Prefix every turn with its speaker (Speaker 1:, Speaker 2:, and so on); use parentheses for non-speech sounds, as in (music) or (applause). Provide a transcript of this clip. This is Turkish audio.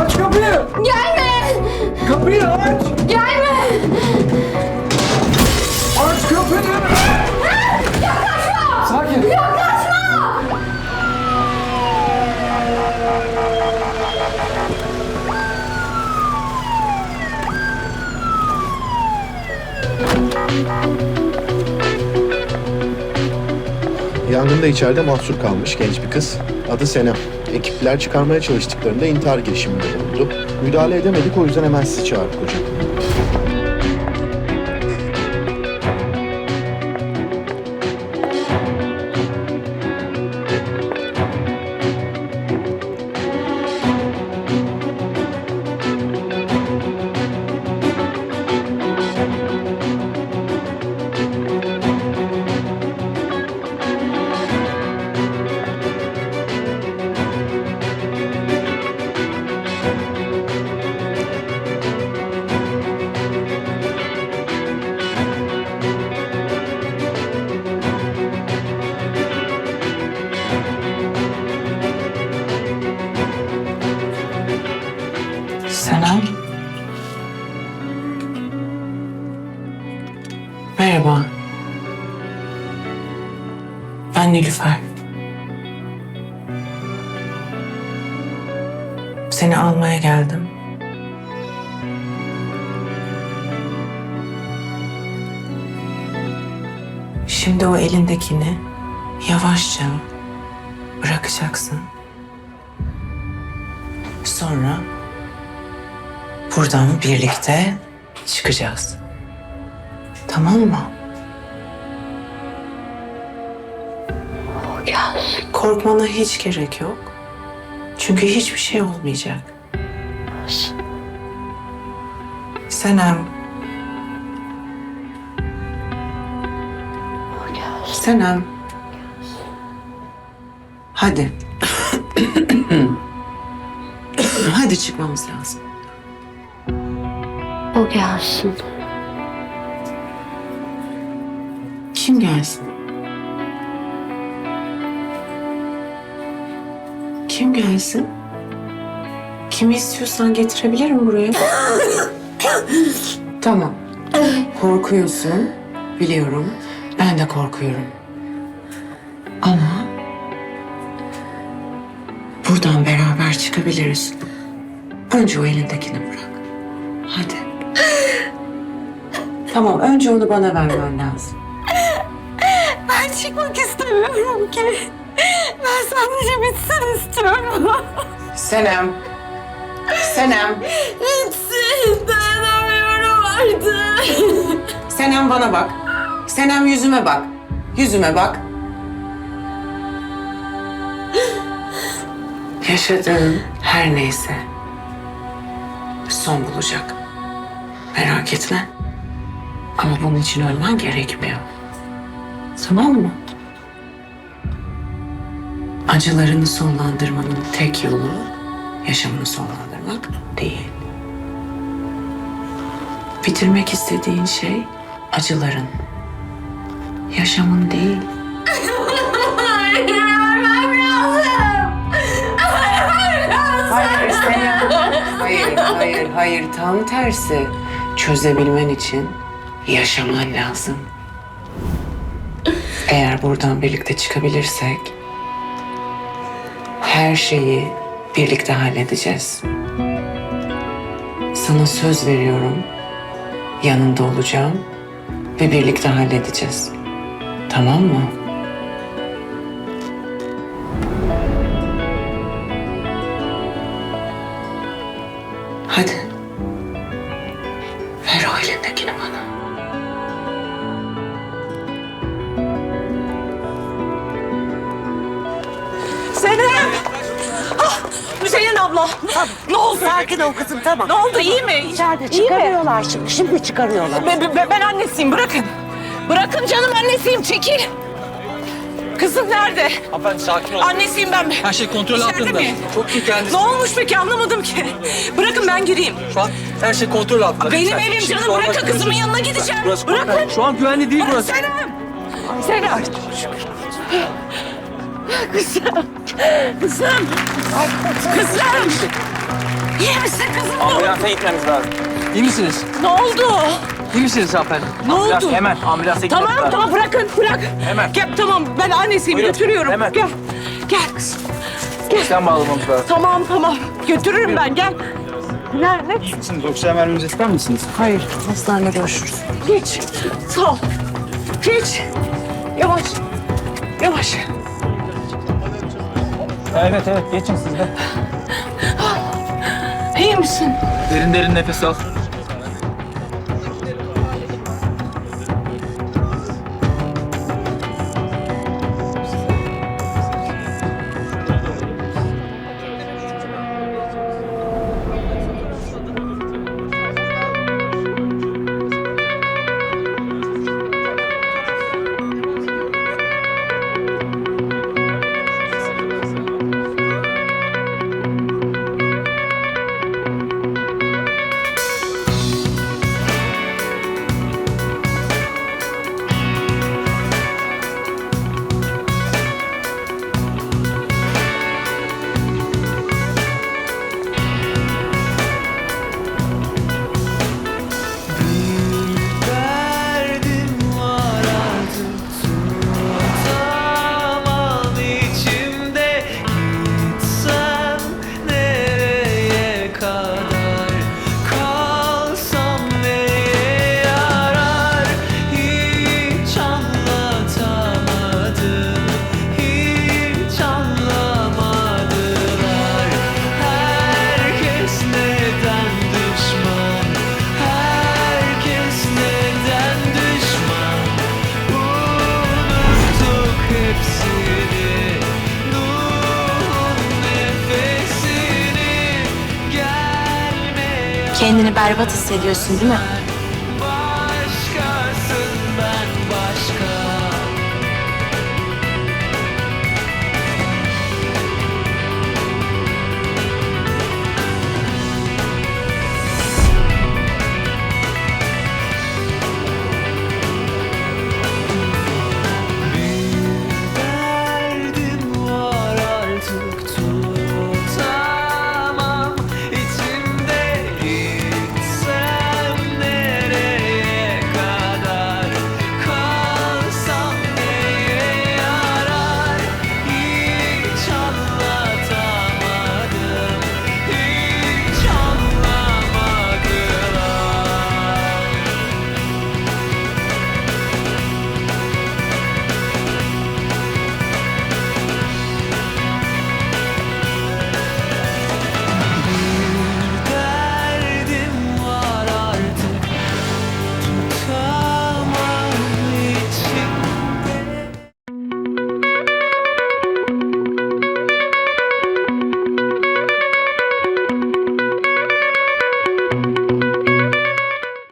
Speaker 1: Aç kapıyı!
Speaker 2: Gelme!
Speaker 1: Kapıyı aç!
Speaker 2: Gelme!
Speaker 3: Yangında içeride mahsur kalmış genç bir kız. Adı Senem. Ekipler çıkarmaya çalıştıklarında intihar girişiminde bulundu. Müdahale edemedik o yüzden hemen sizi çağırdık hocam.
Speaker 4: Ben Nilüfer. Seni almaya geldim. Şimdi o elindekini yavaşça bırakacaksın. Sonra buradan birlikte çıkacağız. Tamam mı? Korkmana hiç gerek yok. Çünkü hiçbir şey olmayacak. Senem. Senem. Hadi. (coughs) Hadi çıkmamız lazım.
Speaker 2: O gelsin.
Speaker 4: Kim gelsin? Kim gelsin? Kimi istiyorsan getirebilirim buraya. (coughs) tamam. Korkuyorsun. Biliyorum. Ben de korkuyorum. Ama buradan beraber çıkabiliriz. Önce o elindekini bırak. Hadi. Tamam, önce onu bana vermen lazım.
Speaker 2: Ben çıkmak istemiyorum ki. Ben sadece bitsin istiyorum.
Speaker 4: Senem. Senem.
Speaker 2: Bitsin. Dayanamıyorum artık.
Speaker 4: Senem bana bak. Senem yüzüme bak. Yüzüme bak. Yaşadığın her neyse son bulacak. Merak etme. Ama bunun için ölmen gerekmiyor. Tamam mı? Acılarını sonlandırmanın tek yolu yaşamını sonlandırmak değil. Bitirmek istediğin şey acıların. Yaşamın değil. Hayır. Hayır, hayır, hayır. Tam tersi. Çözebilmen için yaşaman lazım. Eğer buradan birlikte çıkabilirsek her şeyi birlikte halledeceğiz. Sana söz veriyorum. Yanında olacağım ve birlikte halledeceğiz. Tamam mı?
Speaker 5: Abla. Ne oldu?
Speaker 6: Sakin ol kızım tamam.
Speaker 5: Ne oldu? İyi mi?
Speaker 6: İçeride çıkarıyorlar şimdi. Şimdi çıkarıyorlar.
Speaker 5: Be- be- ben annesiyim. Bırakın. Bırakın canım annesiyim. Çekil. Kızım nerede?
Speaker 7: Hanımefendi sakin olun.
Speaker 5: Annesiyim ben.
Speaker 7: Her şey kontrol
Speaker 5: İçeride
Speaker 7: altında.
Speaker 5: mi?
Speaker 7: Çok iyi kendisi.
Speaker 5: Ne olmuş peki anlamadım ki. Bırakın ben gireyim.
Speaker 7: Şu an her şey kontrol altında.
Speaker 5: Benim
Speaker 7: Lütfen.
Speaker 5: evim
Speaker 7: Şimdi
Speaker 5: canım.
Speaker 7: an
Speaker 5: Bırakın kızımın yanına gideceğim.
Speaker 7: Burası
Speaker 5: Bırakın.
Speaker 7: Şu an güvenli değil burası.
Speaker 5: Senem. Senem. Kızım. Kızım. Kızım. İyi misin kızım?
Speaker 7: Ambulansa gitmemiz lazım. İyi misiniz?
Speaker 5: Ne oldu?
Speaker 7: İyi misiniz hanımefendi?
Speaker 5: Ne
Speaker 7: Ambulans,
Speaker 5: oldu?
Speaker 7: Hemen ambulansa gitmemiz
Speaker 5: Tamam
Speaker 7: lazım.
Speaker 5: tamam bırakın bırak.
Speaker 7: Hemen.
Speaker 5: Gel tamam ben annesiyim
Speaker 7: Buyurun,
Speaker 5: götürüyorum.
Speaker 7: hemen.
Speaker 5: Gel. Gel kızım.
Speaker 7: Sen bağlamamız lazım.
Speaker 5: Tamam tamam götürürüm ben gel. Nerede?
Speaker 7: Siz oksijen vermemizi ister misiniz?
Speaker 5: Hayır hastanede görüşürüz. Geç. Sağ ol. Geç. Yavaş. Yavaş.
Speaker 7: Evet evet geçin siz de.
Speaker 5: İyi misin?
Speaker 7: Derin derin nefes al.
Speaker 2: Kendini berbat hissediyorsun değil mi?